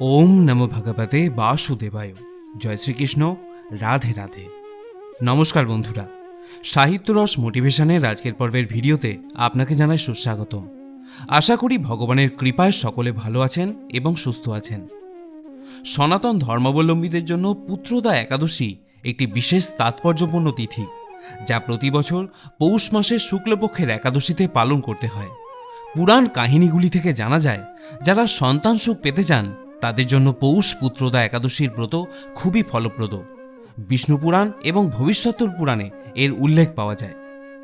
ওম নমো ভগবতে বাসুদেবায়। জয় শ্রীকৃষ্ণ, রাধে রাধে। নমস্কার বন্ধুরা। সাহিত্যরস মোটিভেশনের আজকের পর্বের ভিডিওতে আপনাকে জানাই সুস্বাগতম। আশা করি ভগবানের কৃপায় সকলে ভালো আছেন এবং সুস্থ আছেন। সনাতন ধর্মাবলম্বীদের জন্য পুত্রদা একাদশী একটি বিশেষ তাৎপর্যপূর্ণ তিথি, যা প্রতি বছর পৌষ মাসের শুক্লপক্ষের একাদশীতে পালন করতে হয়। পুরাণ কাহিনীগুলি থেকে জানা যায়, যারা সন্তান সুখ পেতে চান তাদের জন্য পৌষ পুত্রদা একাদশীর ব্রত খুবই ফলপ্রদ। বিষ্ণু পুরাণ এবং ভবিষ্যত্তর পুরাণে এর উল্লেখ পাওয়া যায়।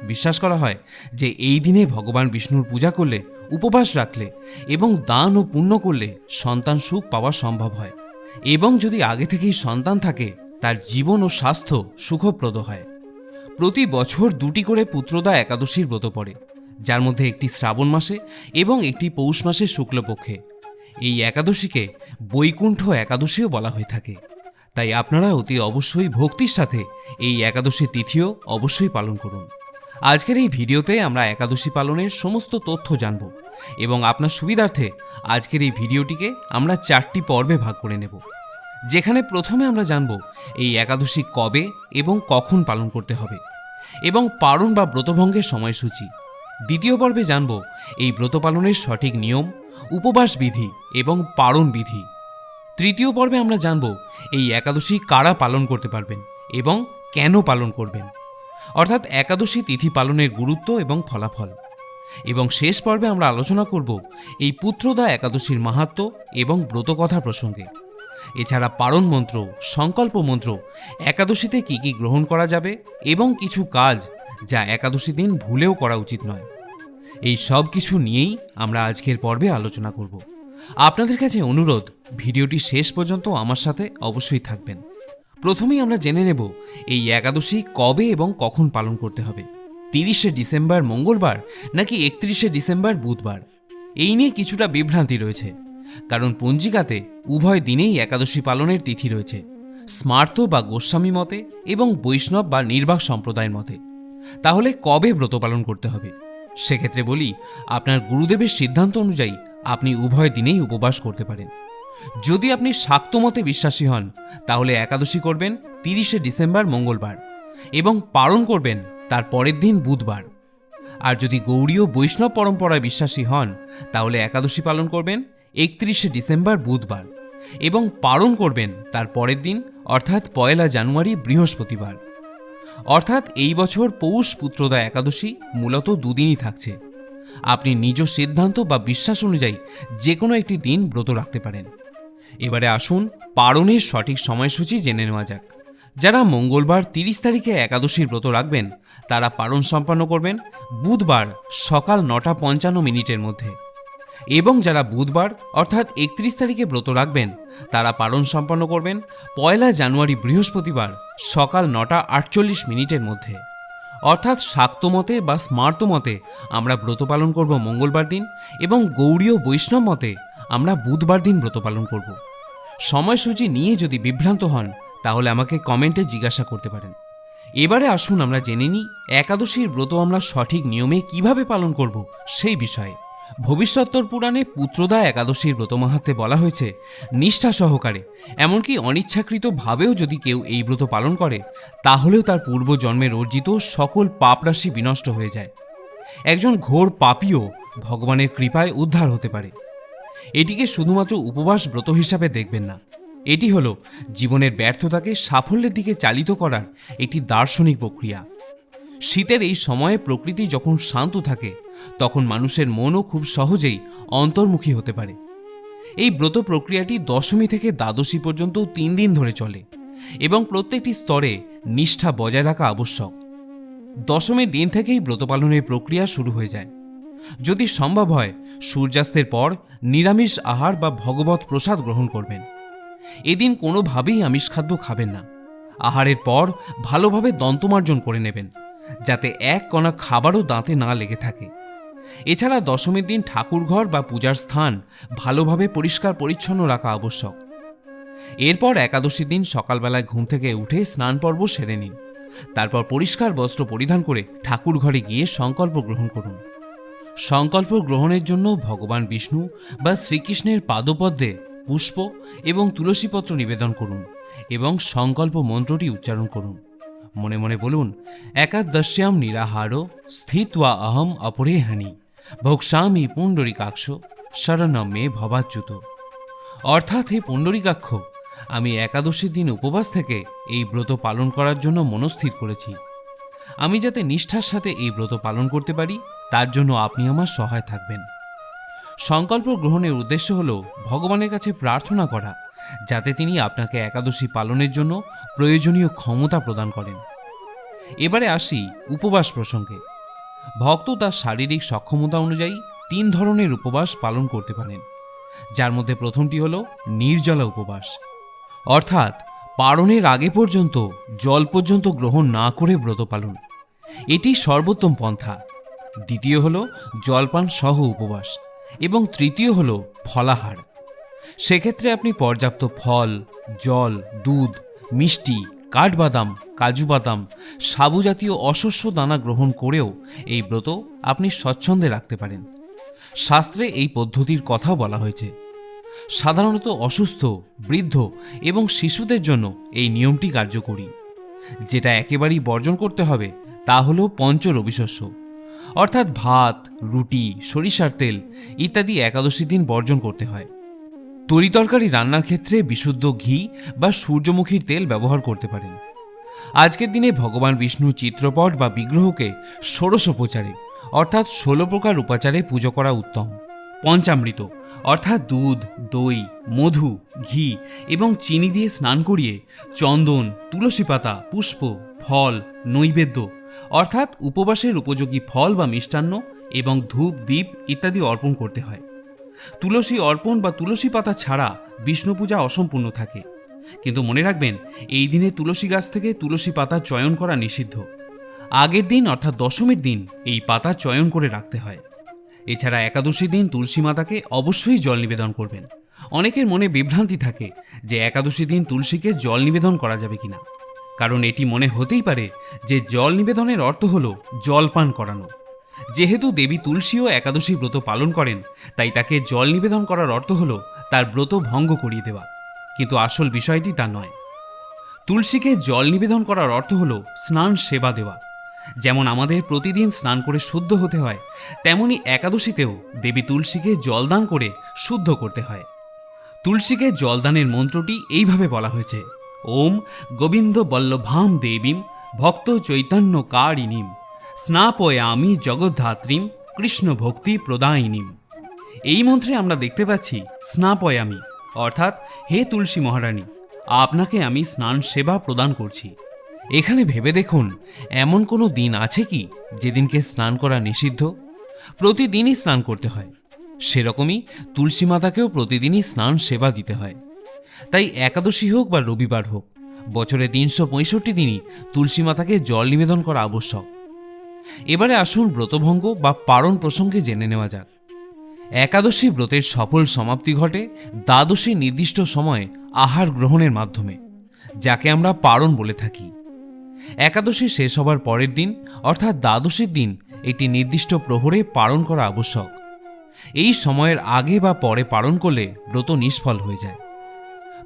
বিশ্বাস করা হয় যে এই দিনে ভগবান বিষ্ণুর পূজা করলে, উপবাস রাখলে এবং দান ও পুণ্য করলে সন্তান সুখ পাওয়া সম্ভব হয় এবং যদি আগে থেকেই সন্তান থাকে, তার জীবন ও স্বাস্থ্য সুখপ্রদ হয়। প্রতি বছর দুটি করে পুত্রদা একাদশীর ব্রত পড়ে, যার মধ্যে একটি শ্রাবণ মাসে এবং একটি পৌষ মাসে শুক্লপক্ষে। এই একাদশীকে বৈকুণ্ঠ একাদশীও বলা হয়ে থাকে। তাই আপনারা অতি অবশ্যই ভক্তির সাথে এই একাদশী তিথিও অবশ্যই পালন করুন। আজকের এই ভিডিওতে আমরা একাদশী পালনের সমস্ত তথ্য জানব এবং আপনার সুবিধার্থে আজকের এই ভিডিওটিকে আমরা চারটি পর্বে ভাগ করে নেব। যেখানে প্রথমে আমরা জানব এই একাদশী কবে এবং কখন পালন করতে হবে এবং পালন বা ব্রতভঙ্গের সময়সূচি। দ্বিতীয় পর্বে জানব এই ব্রত পালনের সঠিক নিয়ম উপবাস বিধি এবং পালন বিধি তৃতীয় পর্বে আমরা জানব এই একাদশী কারা পালন করতে পারবেন এবং কেন পালন করবেন। অর্থাৎ একাদশী তিথি পালনের গুরুত্ব এবং ফলাফল। এবং শেষ পর্বে আমরা আলোচনা করব এই পুত্রদা একাদশীর মাহাত্ম্য এবং ব্রতকথা প্রসঙ্গে। এছাড়া পারণ মন্ত্র, সংকল্প মন্ত্র, একাদশীতে কি কি গ্রহণ করা যাবে এবং কিছু কাজ যা একাদশী দিন ভুলেও করা উচিত নয়। এই সব কিছু নিয়েই আমরা আজকের পর্বে আলোচনা করব। আপনাদের কাছে অনুরোধ, ভিডিওটি শেষ পর্যন্ত আমার সাথে অবশ্যই থাকবেন। প্রথমেই আমরা জেনে নেব এই একাদশী কবে এবং কখন পালন করতে হবে। তিরিশে ডিসেম্বর মঙ্গলবার নাকি একত্রিশে ডিসেম্বর বুধবার? এই নিয়ে কিছুটা বিভ্রান্তি রয়েছে, কারণ পঞ্জিকাতে উভয় দিনেই একাদশী পালনের তিথি রয়েছে, স্মার্ত বা গোস্বামী মতে এবং বৈষ্ণব বা নির্বাক সম্প্রদায়ের মতে। তাহলে কবে ব্রত পালন করতে হবে? সেক্ষেত্রে বলি, আপনার গুরুদেবের সিদ্ধান্ত অনুযায়ী আপনি উভয় দিনেই উপবাস করতে পারেন। যদি আপনি শাক্তমতে বিশ্বাসী হন, তাহলে একাদশী করবেন তিরিশে ডিসেম্বর মঙ্গলবার এবং পালন করবেন তার পরের দিন বুধবার। আর যদি গৌড়ীয় বৈষ্ণব পরম্পরায় বিশ্বাসী হন, তাহলে একাদশী পালন করবেন একত্রিশে ডিসেম্বর বুধবার এবং পালন করবেন তার পরের দিন, অর্থাৎ পয়লা জানুয়ারি বৃহস্পতিবার। অর্থাৎ এই বছর পৌষ পুত্রদা একাদশী মূলত দুদিনই থাকছে। আপনি নিজ সিদ্ধান্ত বা বিশ্বাস অনুযায়ী যে কোনো একটি দিন ব্রত রাখতে পারেন। এবারে আসুন পারণের সঠিক সময়সূচি জেনে নেওয়া যাক। যারা মঙ্গলবার তিরিশ তারিখে একাদশীর ব্রত রাখবেন, তারা পারণ সম্পন্ন করবেন বুধবার সকাল নটা পঞ্চান্ন মিনিটের মধ্যে। এবং যারা বুধবার, অর্থাৎ একত্রিশ তারিখে ব্রত রাখবেন, তারা পালন সম্পন্ন করবেন পয়লা জানুয়ারি বৃহস্পতিবার সকাল নটা আটচল্লিশ মিনিটের মধ্যে। অর্থাৎ শাক্তমতে বা স্মার্ত মতে আমরা ব্রত পালন করব মঙ্গলবার দিন এবং গৌড়ীয় বৈষ্ণব মতে আমরা বুধবার দিন ব্রত পালন করব। সময়সূচি নিয়ে যদি বিভ্রান্ত হন, তাহলে আমাকে কমেন্টে জিজ্ঞাসা করতে পারেন। এবারে আসুন আমরা জেনে নিই একাদশীর ব্রত আমরা সঠিক নিয়মে কীভাবে পালন করব সেই বিষয়ে। ভবিষ্যত্তর পুরাণে পুত্রদা একাদশীর ব্রত মাহাত্মে বলা হয়েছে, নিষ্ঠা সহকারে। এমনকি অনিচ্ছাকৃত ভাবেও যদি কেউ এই ব্রত পালন করে, তাহলেও তার পূর্বজন্মের অর্জিত সকল পাপরাশি বিনষ্ট হয়ে যায়। একজন ঘোর পাপীও ভগবানের কৃপায় উদ্ধার হতে পারে। এটিকে শুধুমাত্র উপবাস ব্রত হিসাবে দেখবেন না। এটি হলো জীবনের ব্যর্থতাকে সাফল্যের দিকে চালিত করার একটি দার্শনিক প্রক্রিয়া। শীতের এই সময়ে প্রকৃতি যখন শান্ত থাকে, তখন মানুষের মনও খুব সহজেই অন্তর্মুখী হতে পারে। এই ব্রত প্রক্রিয়াটি দশমী থেকে দ্বাদশী পর্যন্ত তিন দিন ধরে চলে এবং প্রত্যেকটি স্তরে নিষ্ঠা বজায় রাখা আবশ্যক। দশমীর দিন থেকেই ব্রত পালনের প্রক্রিয়া শুরু হয়ে যায়। যদি সম্ভব হয়, সূর্যাস্তের পর নিরামিষ আহার বা ভগবত প্রসাদ গ্রহণ করবেন। এদিন কোনোভাবেই আমিষ খাদ্য খাবেন না। আহারের পর ভালোভাবে দন্তমার্জন করে নেবেন। যাতে এক কণা খাবারও দাঁতে না লেগে থাকে। এছাড়া দশমীর দিন ঠাকুরঘর বা পূজার স্থান ভালোভাবে পরিষ্কার পরিচ্ছন্ন রাখা আবশ্যক। এরপর একাদশী দিন সকালবেলায় ঘুম থেকে উঠে স্নান পর্ব সেরে নিন। তারপর পরিষ্কার বস্ত্র পরিধান করে ঠাকুর ঘরে গিয়ে সংকল্প গ্রহণ করুন। সংকল্প গ্রহণের জন্য ভগবান বিষ্ণু বা শ্রীকৃষ্ণের পাদপদ্মে পুষ্প এবং তুলসীপত্র নিবেদন করুন এবং সংকল্প মন্ত্রটি উচ্চারণ করুন। মনে মনে বলুন, একাদশ্যাম নিরাহার স্থিত্বা অহম অপরেহানি ভোক্সামি পুণ্ডরিকাক্ষ শরণম ভবাচ্যুত। অর্থাৎ হে পুণ্ডরিকাক্ষ, আমি একাদশীর দিন উপবাস থেকে এই ব্রত পালন করার জন্য মনস্থির করেছি। আমি যাতে নিষ্ঠার সাথে এই ব্রত পালন করতে পারি, তার জন্য আপনি আমার সহায় থাকবেন। সংকল্প গ্রহণের উদ্দেশ্য হল ভগবানের কাছে প্রার্থনা করা যাতে তিনি আপনাকে একাদশী পালনের জন্য প্রয়োজনীয় ক্ষমতা প্রদান করেন। এবারে আসি উপবাস প্রসঙ্গে। ভক্ত তার শারীরিক সক্ষমতা অনুযায়ী তিন ধরনের উপবাস পালন করতে পারেন, যার মধ্যে প্রথমটি হল নির্জলা উপবাস। অর্থাৎ পারণের আগে পর্যন্ত, জল পর্যন্ত গ্রহণ না করে ব্রত পালন। এটি সর্বোত্তম পন্থা। দ্বিতীয় হল জলপান সহ উপবাস এবং তৃতীয় হল ফলাহার। সেক্ষেত্রে আপনি পর্যাপ্ত ফল, জল, দুধ, মিষ্টি, কাঠবাদাম, কাজু বাদাম সাবু জাতীয় অশস্য দানা গ্রহণ করেও এই ব্রত আপনি স্বচ্ছন্দে রাখতে পারেন। শাস্ত্রে এই পদ্ধতির কথাও বলা হয়েছে। সাধারণত অসুস্থ, বৃদ্ধ এবং শিশুদের জন্য এই নিয়মটি কার্যকরী। যেটা একেবারেই বর্জন করতে হবে, তা হল পঞ্চ রবিশস্য অর্থাৎ ভাত, রুটি, সরিষার তেল ইত্যাদি একাদশী দিন বর্জন করতে হয়। তরিতরকারি রান্নার ক্ষেত্রে বিশুদ্ধ ঘি বা সূর্যমুখীর তেল ব্যবহার করতে পারেন। আজকের দিনে ভগবান বিষ্ণুর চিত্রপট বা বিগ্রহকে ষোড়শোপচারে অর্থাৎ ষোলো প্রকার উপাচারে পুজো করা উত্তম। পঞ্চামৃত, অর্থাৎ দুধ, দই, মধু, ঘি এবং চিনি দিয়ে স্নান করিয়ে চন্দন, তুলসী পাতা, পুষ্প, ফল, নৈবেদ্য, অর্থাৎ উপবাসের উপযোগী ফল বা মিষ্টান্ন এবং ধূপ দ্বীপ ইত্যাদি অর্পণ করতে হয়। তুলসী অর্পণ বা তুলসী পাতা ছাড়া বিষ্ণু পূজা অসম্পূর্ণ থাকে। কিন্তু মনে রাখবেন, এই দিনে তুলসী গাছ থেকে তুলসী পাতা চয়ন করা নিষিদ্ধ। আগের দিন অর্থাৎ দশমীর দিন এই পাতা চয়ন করে রাখতে হয়। এছাড়া একাদশী দিন তুলসী মাতাকে অবশ্যই জল নিবেদন করবেন। অনেকের মনে বিভ্রান্তি থাকে যে একাদশী দিন তুলসীকে জল নিবেদন করা যাবে কিনা। কারণ এটি মনে হতেই পারে যে জল নিবেদনের অর্থ হল জল পান করানো। যেহেতু দেবী তুলসীও একাদশী ব্রত পালন করেন, তাই তাকে জল নিবেদন করার অর্থ হল তার ব্রত ভঙ্গ করিয়ে দেওয়া। কিন্তু আসল বিষয়টি তা নয়। তুলসীকে জল নিবেদন করার অর্থ হল স্নান সেবা দেওয়া। যেমন আমাদের প্রতিদিন স্নান করে শুদ্ধ হতে হয়, তেমনি একাদশীতেও দেবী তুলসীকে জলদান করে শুদ্ধ করতে হয়। তুলসীকে জলদানের মন্ত্রটি এইভাবে বলা হয়েছে, ওম গোবিন্দ বল্লভাম দেবীম ভক্ত চৈতন্য কারিণীম। স্নাপয়ামি জগদ্ধাত্রীম কৃষ্ণ ভক্তি প্রদায়িনীম। এই মন্ত্রে আমরা দেখতে পাচ্ছি স্নাপয়ামি, অর্থাৎ হে তুলসী মহারানী, আপনাকে আমি স্নান সেবা প্রদান করছি। এখানে ভেবে দেখুন, এমন কোনো দিন আছে কি যেদিনকে স্নান করা নিষিদ্ধ? প্রতিদিনই স্নান করতে হয়। সেরকমই তুলসী মাতাকেও প্রতিদিনই স্নান সেবা দিতে হয়। তাই একাদশী হোক বা রবিবার হোক, বছরে তিনশো পঁয়ষট্টি দিনই তুলসী মাতাকে জল নিবেদন করা আবশ্যক। এবারে আসুন ব্রতভঙ্গ বা পারণ প্রসঙ্গে জেনে নেওয়া যাক। একাদশী ব্রতের সফল সমাপ্তি ঘটে দ্বাদশী নির্দিষ্ট সময়ে আহার গ্রহণের মাধ্যমে, যাকে আমরা পারণ বলে থাকি। একাদশী শেষ হবার পরের দিন, অর্থাৎ দ্বাদশীর দিন, একটি নির্দিষ্ট প্রহরে পালন করা আবশ্যক। এই সময়ের আগে বা পরে পালন করলে ব্রত নিষ্ফল হয়ে যায়।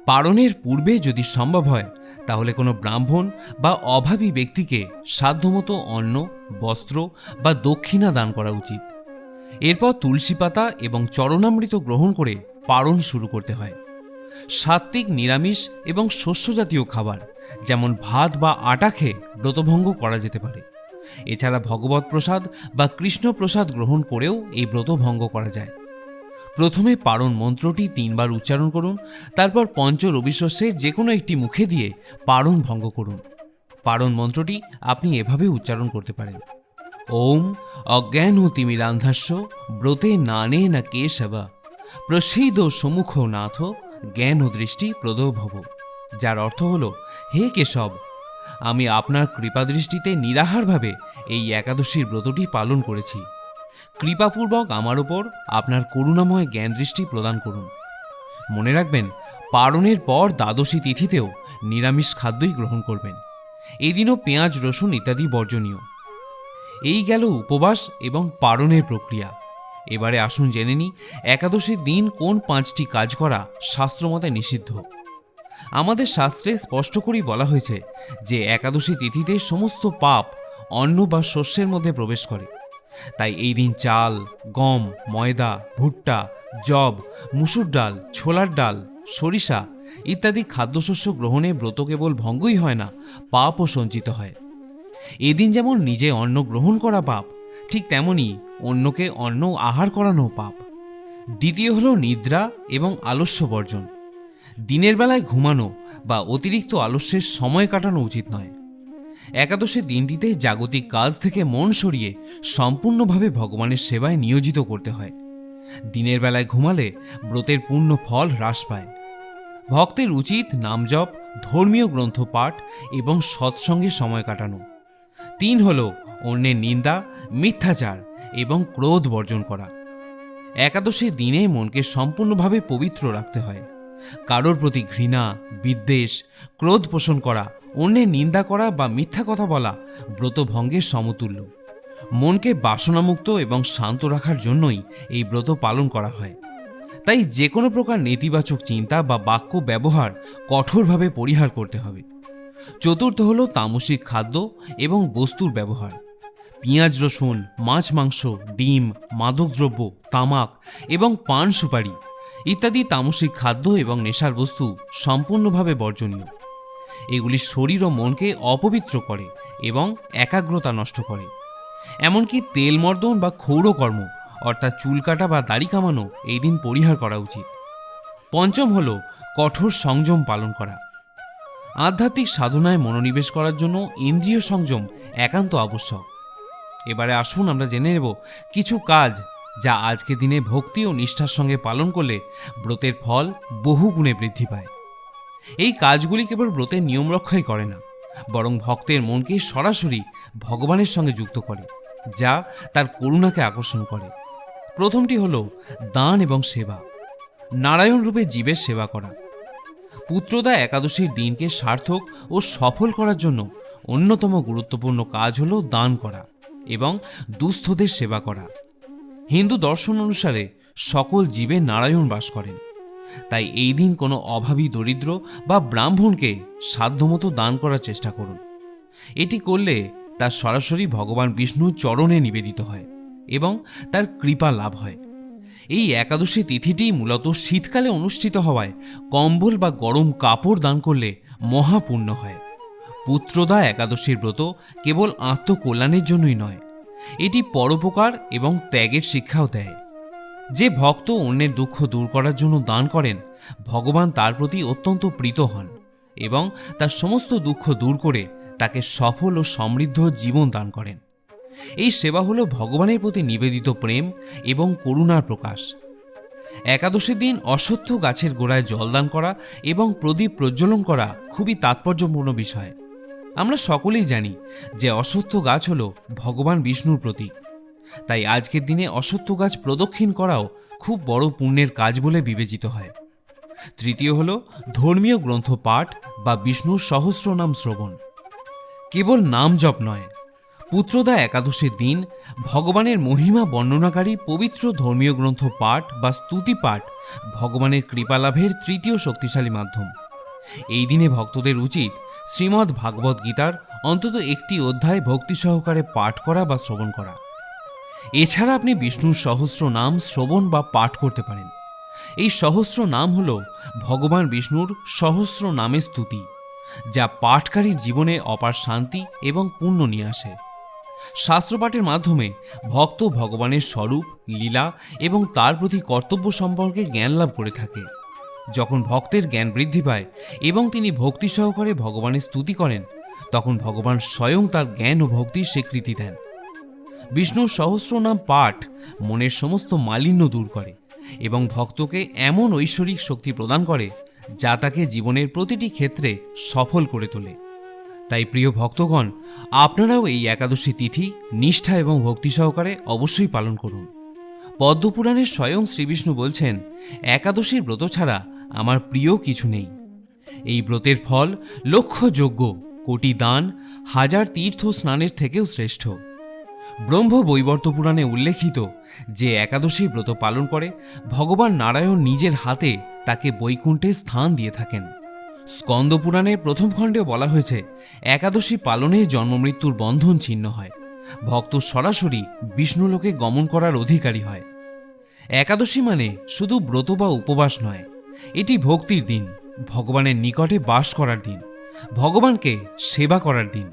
পালনের পূর্বে যদি সম্ভব হয় তাহলে কোনো ব্রাহ্মণ বা অভাবী ব্যক্তিকে সাধ্যমতো অন্ন, বস্ত্র বা দক্ষিণা দান করা উচিত। এরপর তুলসী পাতা এবং চরণামৃত গ্রহণ করে পারণ শুরু করতে হয়। সাত্ত্বিক নিরামিষ এবং শস্য জাতীয় খাবার, যেমন ভাত বা আটা খেয়ে ব্রতভঙ্গ করা যেতে পারে। এছাড়া ভগবত প্রসাদ বা কৃষ্ণ প্রসাদ গ্রহণ করেও এই ব্রত ভঙ্গ করা যায়। প্রথমে পারণ মন্ত্রটি তিনবার উচ্চারণ করুন, তারপর পঞ্চ রবিশস্যের যে কোনো একটি মুখে দিয়ে পারণ ভঙ্গ করুন। পারণ মন্ত্রটি আপনি এভাবে উচ্চারণ করতে পারেন। ওম অজ্ঞান তিমিরান্ধাস্য ব্রতে নানে না কেশব প্রসিদ সমুখ নাথ জ্ঞান ও দৃষ্টি প্রদভব, যার অর্থ হল, হে কেশব, আমি আপনার কৃপাদৃষ্টিতে নিরাহারভাবে এই একাদশীর ব্রতটি পালন করেছি। কৃপাপূর্বক আমার ওপর আপনার করুণাময় জ্ঞান দৃষ্টি প্রদান করুন। মনে রাখবেন, পারণের পর দ্বাদশী তিথিতেও নিরামিষ খাদ্যই গ্রহণ করবেন। এদিনও পেঁয়াজ, রসুন ইত্যাদি বর্জনীয়। এই গেল উপবাস এবং পারণের প্রক্রিয়া। এবারে আসুন জেনে নিই, একাদশীর দিন কোন পাঁচটি কাজ করা শাস্ত্রমতে নিষিদ্ধ। আমাদের শাস্ত্রে স্পষ্ট করেই বলা হয়েছে যে, একাদশী তিথিতে সমস্ত পাপ অন্ন বা শস্যের মধ্যে প্রবেশ করে। তাই এই দিন চাল, গম, ময়দা, ভুট্টা জব মুসুর ডাল, ছোলার ডাল, সরিষা ইত্যাদি খাদ্যশস্য গ্রহণে ব্রত কেবল ভঙ্গই হয় না, পাপও সঞ্চিত হয়। এদিন যেমন নিজে অন্ন গ্রহণ করা পাপ, ঠিক তেমনি অন্যকে অন্ন আহার করানো পাপ। দ্বিতীয় হলো নিদ্রা এবং আলস্য বর্জন। দিনের বেলায় ঘুমানো বা অতিরিক্ত আলস্যের সময় কাটানো উচিত নয়। একাদশের দিনটিতে জাগতিক কাজ থেকে মন সরিয়ে সম্পূর্ণভাবে ভগবানের সেবায় নিয়োজিত করতে হয়। দিনের বেলায় ঘুমালে ব্রতের পূর্ণ ফল হ্রাস পায়। ভক্তের উচিত নামজপ ধর্মীয় গ্রন্থ পাঠ এবং সৎসঙ্গে সময় কাটানো। তিন হল অন্যের নিন্দা, মিথ্যাচার এবং ক্রোধ বর্জন করা। একাদশী দিনে মনকে সম্পূর্ণভাবে পবিত্র রাখতে হয়। কারোর প্রতি ঘৃণা, বিদ্বেষ, ক্রোধ পোষণ করা অন্যের নিন্দা করা বা মিথ্যা কথা বলা ব্রতভঙ্গের সমতুল্য। মনকে বাসনামুক্ত এবং শান্ত রাখার জন্যই এই ব্রত পালন করা হয়। তাই যে কোনো প্রকার নেতিবাচক চিন্তা বা বাক্য ব্যবহার কঠোরভাবে পরিহার করতে হবে। চতুর্থ হল তামসিক খাদ্য এবং বস্তুর ব্যবহার। পেঁয়াজ রসুন, মাছ মাংস, ডিম মাদকদ্রব্য তামাক এবং পান সুপারি ইত্যাদি তামসিক খাদ্য এবং নেশার বস্তু সম্পূর্ণভাবে বর্জনীয়। এগুলি শরীর ও মনকে অপবিত্র করে এবং একাগ্রতা নষ্ট করে। এমনকি তেল মর্দন বা ক্ষৌরকর্ম অর্থাৎ চুল কাটা বা দাড়ি কামানো, এই দিন পরিহার করা উচিত। পঞ্চম হল কঠোর সংযম পালন করা। আধ্যাত্মিক সাধনায় মনোনিবেশ করার জন্য ইন্দ্রিয় সংযম একান্ত আবশ্যক। এবারে আসুন আমরা জেনে নেব কিছু কাজ যা আজকে দিনে ভক্তি ও নিষ্ঠার সঙ্গে পালন করলে ব্রতের ফল বহু গুণে বৃদ্ধি পায়। এই কাজগুলি কেবল ব্রতের নিয়ম রক্ষাই করে না, বরং ভক্তের মনকে সরাসরি ভগবানের সঙ্গে যুক্ত করে, যা তার করুণাকে আকর্ষণ করে। প্রথমটি হল দান এবং সেবা। নারায়ণ রূপে জীবের সেবা করা। পুত্রদা একাদশীর দিনকে সার্থক ও সফল করার জন্য অন্যতম গুরুত্বপূর্ণ কাজ হল দান করা এবং দুস্থদের সেবা করা। হিন্দু দর্শন অনুসারে সকল জীবে নারায়ণ বাস করেন। তাই এই দিন কোনো অভাবী দরিদ্র বা ব্রাহ্মণকে সাধ্যমতো দান করার চেষ্টা করুন। এটি করলে তা সরাসরি ভগবান বিষ্ণুর চরণে নিবেদিত হয় এবং তার কৃপা লাভ হয়। এই একাদশী তিথিটি মূলত শীতকালে অনুষ্ঠিত হওয়ায় কম্বল বা গরম কাপড় দান করলে মহাপুণ্য হয়। পুত্রদা একাদশীর ব্রত কেবল আত্মকল্যাণের জন্যই নয়, এটি পরোপকার এবং ত্যাগের শিক্ষাও দেয়। যে ভক্ত অন্যের দুঃখ দূর করার জন্য দান করেন, ভগবান তার প্রতি অত্যন্ত প্রীত হন এবং তার সমস্ত দুঃখ দূর করে তাকে সফল ও সমৃদ্ধ জীবন দান করেন। এই সেবা হল ভগবানের প্রতি নিবেদিত প্রেম এবং করুণার প্রকাশ। একাদশীর দিন অশ্বত্থ গাছের গোড়ায় জলদান করা এবং প্রদীপ প্রজ্বলন করা খুবই তাৎপর্যপূর্ণ বিষয়। আমরা সকলেই জানি যে অশ্বত্থ গাছ হল ভগবান বিষ্ণুর প্রতীক। তাই আজকের দিনে অশ্বত্থ গাছ প্রদক্ষিণ করাও খুব বড় পুণ্যের কাজ বলে বিবেচিত হয়। তৃতীয় হল, ধর্মীয় গ্রন্থ পাঠ বা বিষ্ণুর সহস্র নাম শ্রবণ। কেবল নাম জপ নয়, পুত্রদা একাদশীর দিন ভগবানের মহিমা বর্ণনাকারী পবিত্র ধর্মীয় গ্রন্থ পাঠ বা স্তুতি পাঠ ভগবানের কৃপালাভের তৃতীয় শক্তিশালী মাধ্যম। এই দিনে ভক্তদের উচিত শ্রীমদ্ ভাগবত গীতার অন্তত একটি অধ্যায় ভক্তি সহকারে পাঠ করা বা শ্রবণ করা। এছাড়া আপনি বিষ্ণুর সহস্র নাম শ্রবণ বা পাঠ করতে পারেন। এই সহস্র নাম হল ভগবান বিষ্ণুর সহস্র নামের স্তুতি, যা পাঠকারীর জীবনে অপার শান্তি এবং পুণ্য নিয়ে আসে। শাস্ত্রপাঠের মাধ্যমে ভক্ত ভগবানের স্বরূপ, লীলা এবং তার প্রতি কর্তব্য সম্পর্কে জ্ঞান লাভ করে থাকে। যখন ভক্তের জ্ঞান বৃদ্ধি পায় এবং তিনি ভক্তি সহকারে ভগবানের স্তুতি করেন, তখন ভগবান স্বয়ং তার জ্ঞান ও ভক্তির স্বীকৃতি দেন। বিষ্ণুর সহস্র নাম পাঠ মনের সমস্ত মালিন্য দূর করে এবং ভক্তকে এমন ঐশ্বরিক শক্তি প্রদান করে যা তাকে জীবনের প্রতিটি ক্ষেত্রে সফল করে তোলে। তাই প্রিয় ভক্তগণ, আপনারাও এই একাদশী তিথি নিষ্ঠা এবং ভক্তি সহকারে অবশ্যই পালন করুন। পদ্মপুরাণের স্বয়ং শ্রীবিষ্ণু বলছেন, একাদশীর ব্রত ছাড়া আমার প্রিয় কিছু নেই। এই ব্রতের ফল লক্ষ যজ্ঞ কোটি দান, হাজার তীর্থ স্নানের থেকেও শ্রেষ্ঠ। ব্রহ্ম বৈবর্ত পুরাণে উল্লেখিত যে একাদশী ব্রত পালন করে, ভগবান নারায়ণ নিজের হাতে তাকে বৈকুণ্ঠে স্থান দিয়ে থাকেন। স্কন্দ পুরাণের প্রথম খণ্ডে বলা হয়েছে, একাদশী পালনে জন্মমৃত্যুর বন্ধন ছিন্ন হয়। ভক্ত সরাসরি বিষ্ণুলোকে গমন করার অধিকারী হয়। একাদশী মানে শুধু ব্রত বা উপবাস নয়, এটি ভক্তির দিন, ভগবানের নিকটে বাস করার দিন, ভগবানকে সেবা করার দিন।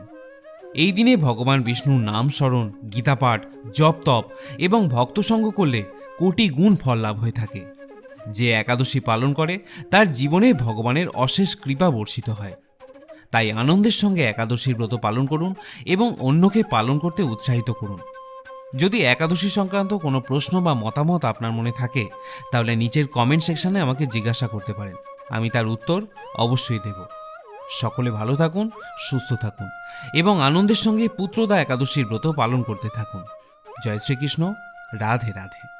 এই দিনে ভগবান বিষ্ণুর নাম স্মরণ, গীতাপাঠ জপ তপ এবং ভক্তসঙ্গ করলে কোটি গুণ ফল লাভ হয়ে থাকে। যে একাদশী পালন করে, তার জীবনে ভগবানের অশেষ কৃপা বর্ষিত হয়। তাই আনন্দের সঙ্গে একাদশীর ব্রত পালন করুন এবং অন্যকে পালন করতে উৎসাহিত করুন। যদি একাদশী সংক্রান্ত কোনো প্রশ্ন বা মতামত আপনার মনে থাকে, তাহলে নিচের কমেন্ট সেকশনে আমাকে জিজ্ঞাসা করতে পারেন। আমি তার উত্তর অবশ্যই দেব। সকলে ভালো থাকুন, সুস্থ থাকুন এবং আনন্দের সঙ্গে পুত্রদা একাদশীর ব্রত পালন করতে থাকুন। জয় শ্রীকৃষ্ণ, রাধে রাধে।